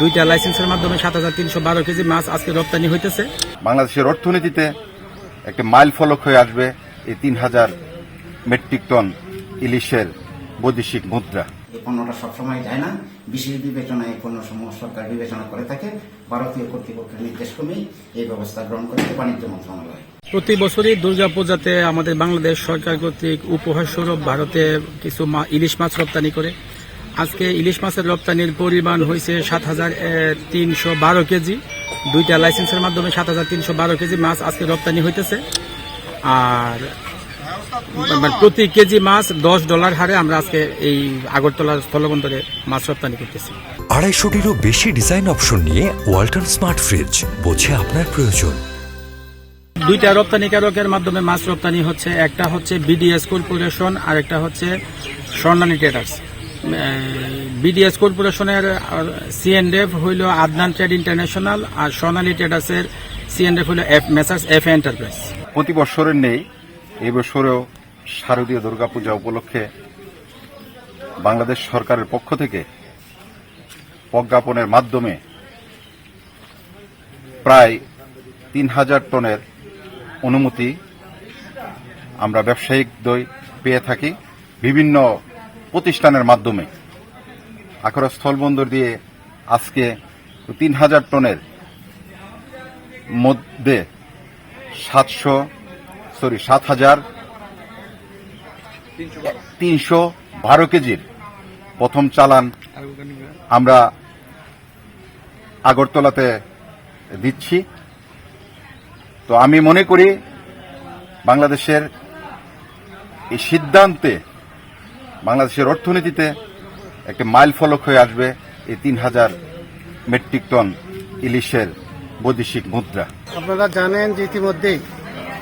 দুইটা লাইসেন্সের মাধ্যমে সাত হাজার তিনশো বারো কেজি মাছ আজকে রপ্তানি হইতেছে। বাংলাদেশের অর্থনীতিতে একটি মাইল ফলক হয়ে আসবে এই তিন হাজার মেট্রিক টন ইলিশের বৈদেশিক মুদ্রা। এই পণ্যটা সবসময় যায় না। বিশেষ বিবেচনায় এই পণ্যসমূহ সরকার বিবেচনা করে থাকে। ভারতীয় কর্তৃপক্ষের নির্দেশ ক্রমেই এই ব্যবস্থা গ্রহণ করেছে বাণিজ্য মন্ত্রণালয়। প্রতি বছরই দুর্গাপূজাতে আমাদের বাংলাদেশ সরকার কর্তৃক উপহার স্বরূপ ভারতে কিছু ইলিশ মাছ রপ্তানি করে আজকে ইলিশ মাছের রপ্তানির পরিমাণ হয়েছে সাত হাজার তিনশো বারো কেজি। দুইটা লাইসেন্সের মাধ্যমে সাত হাজার তিনশো বারো কেজি মাছ আজকে রপ্তানি হইতেছে। আর মানে প্রতি কেজি মাছ দশ ডলার হারে আমরা আজকে এই আগরতলা স্থলবন্দরে মাছ রপ্তানি করতেছি। আড়াইশোটিরও বেশি ডিজাইন অপশন নিয়ে ওয়াল্টন স্মার্ট ফ্রিজ বোঝে আপনার প্রয়োজন। দুইটা রপ্তানিকারকের মাধ্যমে মাছ রপ্তানি হচ্ছে একটা হচ্ছে বিডিএস কর্পোরেশন আর একটা হচ্ছে স্বর্ণালী ট্রেডার্স। বিডিএস কর্পোরেশনের সিএনডেফ হইল আদনান ট্রেড ইন্টারন্যাশনাল, আর স্বর্ণালী ট্রেডার্সের সিএনডেফ হইল এফ মেসার্স এফ এন্টারপ্রাইজ প্রতি বছরের নেই, এই বছরেও শারদীয় দুর্গাপূজা উপলক্ষে বাংলাদেশ সরকারের পক্ষ থেকে প্রজ্ঞাপনের মাধ্যমে প্রায় তিন হাজার টনের অনুমতি আমরা ব্যবসায়িক দই পেয়ে থাকি। বিভিন্ন প্রতিষ্ঠানের মাধ্যমে। আখড়া স্থলবন্দর দিয়ে আজকে তিন হাজার টনের মধ্যে সাতশো সরি সাত হাজার তিনশো বারো কেজির প্রথম চালান আমরা আগরতলাতে দিচ্ছি। তো আমি মনে করি বাংলাদেশের এই সিদ্ধান্তে বাংলাদেশের অর্থনীতিতে একটি মাইল ফলক হয়ে আসবে এই তিন হাজার মেট্রিক টন ইলিশের বৈদেশিক মুদ্রা। আপনারা জানেন যে ইতিমধ্যেই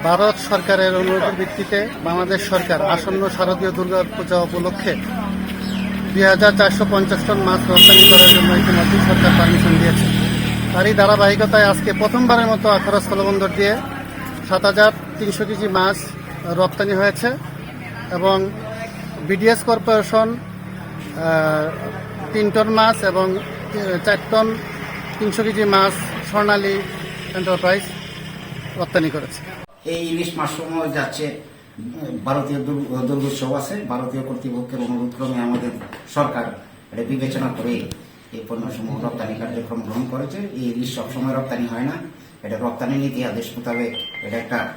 ভারত সরকারের অনুরোধের ভিত্তিতে বাংলাদেশ সরকার আসন্ন শারদীয় দুর্গা পূজা উপলক্ষে দুই হাজার চারশো পঞ্চাশ টন মাছ রপ্তানি করার জন্য ইতিমধ্যেই সরকার পারমিশন দিয়েছে। তারই ধারাবাহিকতায় আজকে প্রথমবারের মতো আখড়া স্থলবন্দর দিয়ে সাত হাজার তিনশো কেজি মাছ রপ্তানি হয়েছে এবং বিডিএস কর্পোরেশন তিন টন মাছ এবং চার টন তিনশো কেজি মাছ স্বর্ণালী এন্টারপ্রাইজ রপ্তানি করেছে। এই ইলিশ মাছসমূহ যাচ্ছে ভারতীয় দুর্গ- দুর্গোৎসব আছে। ভারতীয় কর্তৃপক্ষের অনুরোধ ক্রমে আমাদের সরকার এটা বিবেচনা করে এই পণ্যসমূহ রপ্তানি কার্যক্রম গ্রহণ করেছে। এই ইলিশ সবসময় রপ্তানি হয় না। এটা রপ্তানি নীতি আদেশ মোতাবেক এটা একটা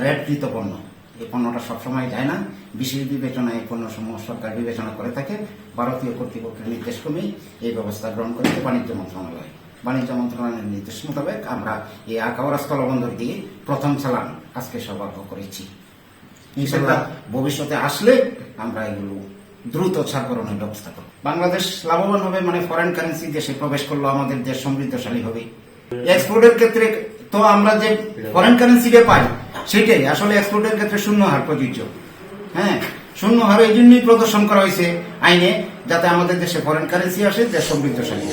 রেডকৃত পণ্য। এই পণ্যটা সবসময় যায় না। বিশেষ বিবেচনায় এই পণ্যসমূহ সরকার বিবেচনা করে থাকে। ভারতীয় কর্তৃপক্ষের নির্দেশ ক্রমেই এই ব্যবস্থা গ্রহণ করেছে বাণিজ্য মন্ত্রণালয়। বাণিজ্য মন্ত্রণালয়ের নির্দেশ মোতাবেক আমরা এই আকাওয়ারা স্থলবন্দর দিয়ে প্রথম চালান আজকে সৌভাগ্য করেছি। ইনশাল্লাহ ভবিষ্যতে আসলে আমরা এগুলো দ্রুত ছাড়করণের ব্যবস্থা করব। বাংলাদেশ লাভবান হবে মানে ফরেন কারেন্সি দেশে প্রবেশ করল আমাদের দেশ সমৃদ্ধশালী হবে। এক্সপোর্টের ক্ষেত্রে তো আমরা যে ফরেন কারেন্সি যে পাই, সেটাই। আসলে এক্সপোর্টের ক্ষেত্রে শূন্য হার প্রযোজ্য। হ্যাঁ শূন্য হার এই জন্যই প্রদর্শন করা হয়েছে আইনে, যাতে আমাদের দেশে ফরেন কারেন্সি আসে, দেশ সমৃদ্ধশালী